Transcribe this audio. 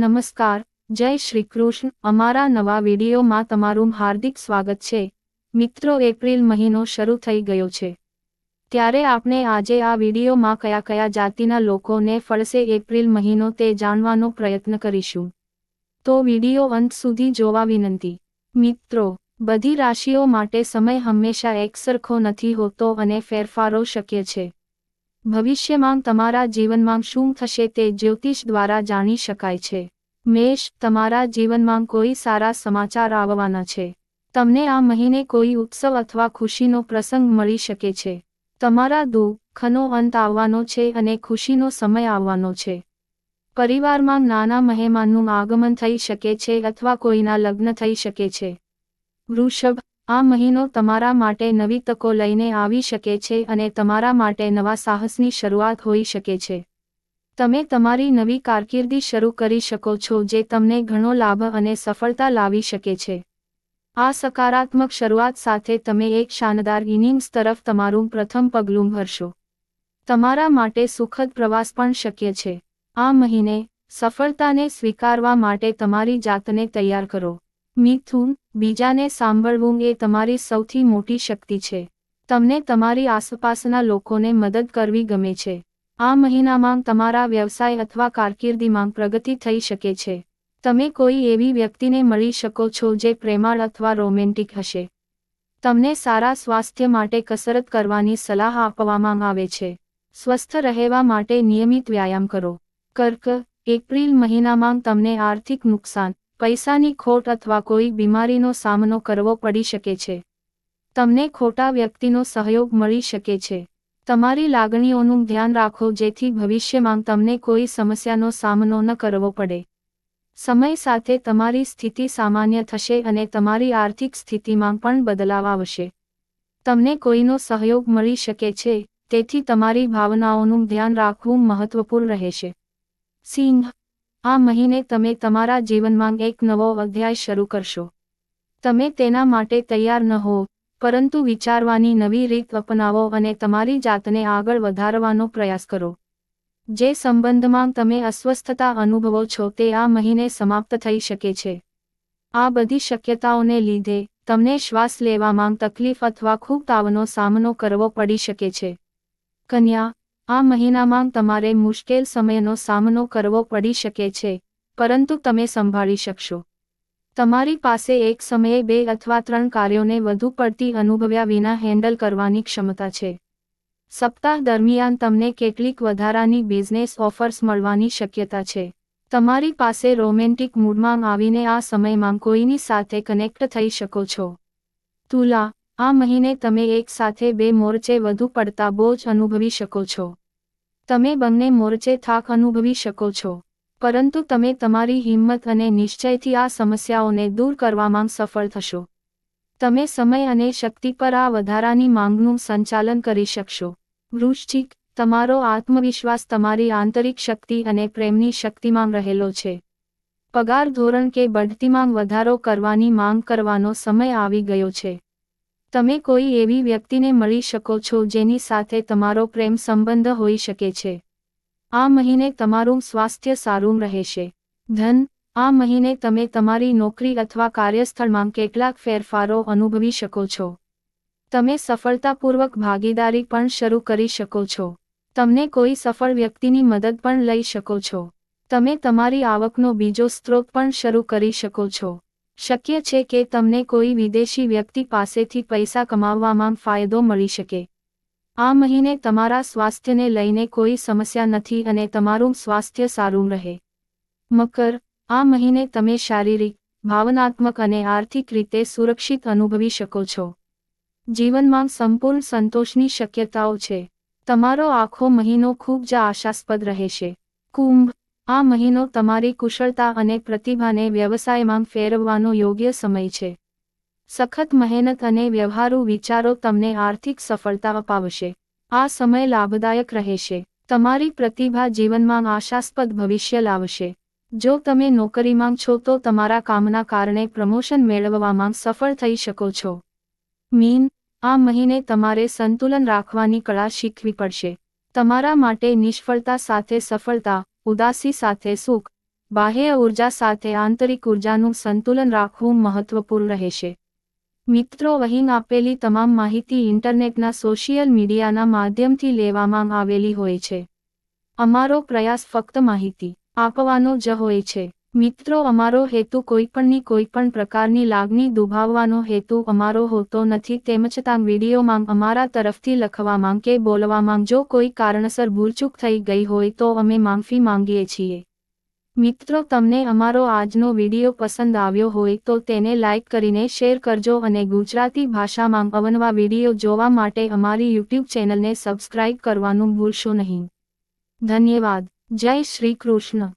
નમસ્કાર, જય શ્રી કૃષ્ણ. અમારા નવા વિડીયોમાં તમારું હાર્દિક સ્વાગત છે. મિત્રો, એપ્રિલ મહિનો શરૂ થઈ ગયો છે. ત્યારે આપણે આજે આ વિડીયોમાં કયા કયા જાતિના લોકોને ફળશે એપ્રિલ મહિનો તે જાણવાનો પ્રયત્ન કરીશું. તો વીડિયો અંત સુધી જોવા વિનંતી. મિત્રો, બધી રાશિઓ માટે સમય હંમેશા એકસરખો નથી હોતો અને ફેરફારો શક્ય છે. ભવિષ્યમાં તમારા જીવનમાં શું થશે તે જ્યોતિષ દ્વારા જાણી શકાય છે. મેષ, તમારા જીવનમાં કોઈ સારા સમાચાર આવવાના છે. તમને આ મહિને કોઈ ઉત્સવ અથવા ખુશીનો પ્રસંગ મળી શકે છે. તમારા દુઃખનો અંત આવવાનો છે અને ખુશીનો સમય આવવાનો છે. પરિવારમાં નાના મહેમાનનું આગમન થઈ શકે છે અથવા કોઈના લગ્ન થઈ શકે છે. વૃષભ આ મહિનો તમારા માટે નવી તકો લઈને આવી શકે છે અને તમારા માટે નવા સાહસની શરૂઆત હોઈ શકે છે. તમે તમારી નવી કારકિર્દી શરૂ કરી શકો છો જે તમને ઘણો લાભ અને સફળતા લાવી શકે છે. આ સકારાત્મક શરૂઆત સાથે તમે એક શાનદાર ઇનિંગ્સ તરફ તમારું પ્રથમ પગલું ભરશો. તમારા માટે સુખદ પ્રવાસ પણ શક્ય છે. આ મહિને સફળતાને સ્વીકારવા માટે તમારી જાતને તૈયાર કરો. મિથુન બીજાને સાંભળવું એ તમારી સૌથી મોટી શક્તિ છે. તમને તમારી આસપાસના લોકોને મદદ કરવી ગમે છે. આ મહિનામાં તમારા વ્યવસાય અથવા કારકિર્દીમાં પ્રગતિ થઈ શકે છે. તમે કોઈ એવી વ્યક્તિને મળી શકો છો જે પ્રેમાળ અથવા રોમેન્ટિક હશે. તમને સારા સ્વાસ્થ્ય માટે કસરત કરવાની સલાહ આપવામાં આવે છે. સ્વસ્થ રહેવા માટે નિયમિત વ્યાયામ કરો. કર્ક, એપ્રિલ મહિનામાં તમને આર્થિક નુકસાન પૈસાની ખોટ અથવા કોઈ બીમારીનો સામનો કરવો પડી શકે છે. તમને ખોટા વ્યક્તિનો સહયોગ મળી શકે છે. તમારી લાગણીઓનું ધ્યાન રાખો જેથી ભવિષ્યમાં તમને કોઈ સમસ્યાનો સામનો ન કરવો પડે. સમય સાથે તમારી સ્થિતિ સામાન્ય થશે અને તમારી આર્થિક સ્થિતિમાં પણ બદલાવ આવશે. તમને કોઈનો સહયોગ મળી શકે છે, તેથી તમારી ભાવનાઓનું ધ્યાન રાખવું મહત્વપૂર્ણ રહેશે. સિંહ આ મહિને તમે તમારા જીવનમાં એક નવો અધ્યાય શરૂ કરશો. તમે તેના માટે તૈયાર ન હો પરંતુ વિચારવાની નવી રીત અપનાવો અને તમારી જાતને આગળ વધારવાનો પ્રયાસ કરો. જે સંબંધમાં તમે અસ્વસ્થતા અનુભવો છો તે આ મહિને સમાપ્ત થઈ શકે છે. આ બધી શક્યતાઓને લીધે, તમને શ્વાસ લેવામાં તકલીફ અથવા ખૂબ તાવનો સામનો કરવો પડી શકે છે. કન્યા આ મહિનામાં તમારે મુશ્કેલ સમયનો સામનો કરવો પડી શકે છે, પરંતુ તમે સંભાળી શકશો. તમારી પાસે એક સમયે બે અથવા ત્રણ કાર્યોને વધુ પડતી અનુભવ્યા વિના હેન્ડલ કરવાની ક્ષમતા છે. સપ્તાહ દરમિયાન તમને કેટલીક વધારાની બિઝનેસ ઓફર્સ મળવાની શક્યતા છે. તમારી પાસે રોમેન્ટિક મૂડમાં આવીને આ સમયમાં કોઈની સાથે કનેક્ટ થઈ શકો છો. તુલા, આ મહિને તમે એક સાથે બે મોરચે વધુ પડતા બોજ અનુભવી શકો છો. તમે બંને મોરચે થાક અનુભવી શકો છો. પરંતુ તમે તમારી હિંમત અને નિશ્ચયથી આ સમસ્યાઓને દૂર કરવામાં સફળ થશો. તમે સમય અને શક્તિ પર આ વધારાની માંગનું સંચાલન કરી શકશો. વૃશ્ચિક તમારો આત્મવિશ્વાસ તમારી આંતરિક શક્તિ અને પ્રેમની શક્તિમાં રહેલો છે. પગાર ધોરણ કે બઢતીમાં વધારો કરવાની માંગ કરવાનો સમય આવી ગયો છે. તમે કોઈ એવી વ્યક્તિને મળી શકો છો જેની સાથે તમારો પ્રેમ સંબંધ હોઈ શકે છે. આ મહિને તમારું સ્વાસ્થ્ય સારું રહેશે. ધન, આ મહિને તમે તમારી નોકરી અથવા કાર્યસ્થળમાં કેટલાક ફેરફારો અનુભવી શકો છો. તમે સફળતાપૂર્વક ભાગીદારી પણ શરૂ કરી શકો છો. તમને કોઈ સફળ વ્યક્તિની મદદ પણ લઈ શકો છો. તમે તમારી આવકનો બીજો સ્ત્રોત પણ શરૂ કરી શકો છો. શક્ય છે કે તમને કોઈ વિદેશી વ્યક્તિ પાસેથી પૈસા કમાવવામાં ફાયદો મળી શકે. આ મહિને તમારા સ્વાસ્થ્યને લઈને કોઈ સમસ્યા નથી અને તમારું સ્વાસ્થ્ય સારું રહે. મકર, આ મહિને તમે શારીરિક, ભાવનાત્મક અને આર્થિક રીતે સુરક્ષિત અનુભવી શકો છો. જીવનમાં સંપૂર્ણ સંતોષની શક્યતાઓ છે. તમારો આખો મહિનો ખૂબ જ આશાસ્પદ રહેશે. કુંભ આ મહિનો તમારી કુશળતા અને પ્રતિભાને વ્યવસાયમાં ફેરવવાનો યોગ્ય સમય છે. સખત મહેનત અને વ્યવહારુ વિચારો તમને આર્થિક સફળતા અપાવશે. આ સમય લાભદાયક રહેશે. તમારી પ્રતિભા જીવનમાં આશાસ્પદ ભવિષ્ય લાવશે. જો તમે નોકરીમાં છો તો તમારા કામના કારણે પ્રમોશન મેળવવામાં સફળ થઈ શકો છો. મીન, આ મહિને તમારે સંતુલન રાખવાની કળા શીખવી પડશે. તમારા માટે નિષ્ફળતા સાથે સફળતા ઉદાસી સાથે સુખ, બાહ્ય ઊર્જા સાથે આંતરિક ઉર્જાનું સંતુલન રાખવું મહત્વપૂર્ણ રહેશે. મિત્રો, અહીં આપેલી તમામ માહિતી ઇન્ટરનેટના સોશિયલ મીડિયાના માધ્યમથી લેવામાં આવેલી હોય છે. અમારો પ્રયાસ ફક્ત માહિતી આપવાનો જ હોય છે. મિત્રો, અમારો હેતુ કોઈપણની કોઈપણ પ્રકારની લાગણી દુભાવવાનો હેતુ અમારો હોતો નથી. તેમ છતાં વિડીયોમાં અમારા તરફથી લખવામાં કે બોલવામાં જો કોઈ કારણસર ભૂલચૂક થઈ ગઈ હોય તો અમે માફી માંગીએ છીએ. મિત્રો, તમને અમારો આજનો વીડિયો પસંદ આવ્યો હોય તો તેને લાઇક કરીને શેર કરજો અને ગુજરાતી ભાષામાં અવનવા વીડિયો જોવા માટે અમારી યુટ્યુબ ચેનલને સબસ્ક્રાઇબ કરવાનું ભૂલશો નહીં. ધન્યવાદ. જય શ્રી કૃષ્ણ.